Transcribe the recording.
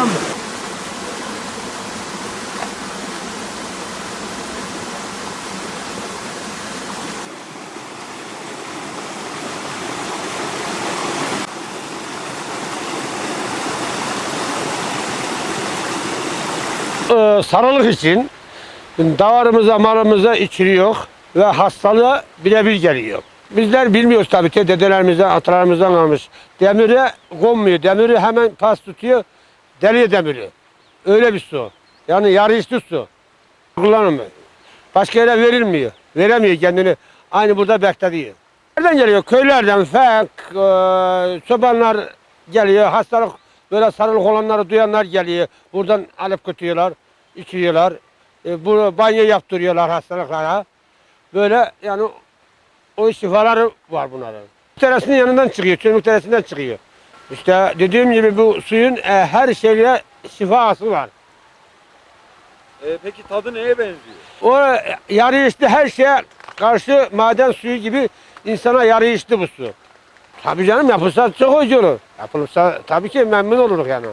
Tamam mı? Ee, sarılık için davarımıza malımıza içiriyor ve hastalığa birebir geliyor. Bizler bilmiyoruz tabii ki dedelerimizden, atalarımızdan almış. Demire konmuyor. Demiri hemen pas tutuyor. Deliye demiri. Öyle bir su. Yani yarı içli su. Kullanılmıyor. Başka yere verilmiyor. Veremiyor kendini. Aynı burada beklediyor. Nereden geliyor? Köylerden, fek, e, çobanlar geliyor. Hastalık, böyle sarılık olanları duyanlar geliyor. Buradan alıp götürüyorlar, içiyorlar. E, bu banyo yaptırıyorlar hastalıklara. Böyle yani o şifaları var bunların. Teresinin yanından çıkıyor, çözümlük teresinden çıkıyor. İşte dediğim gibi bu suyun e, her şeye şifası var. Ee, peki tadı neye benziyor? O e, içti her şeye karşı maden suyu gibi insana içti bu su. Tabii canım yapılsa çok hoş olur. Yapılırsa tabii ki memnun oluruz yani.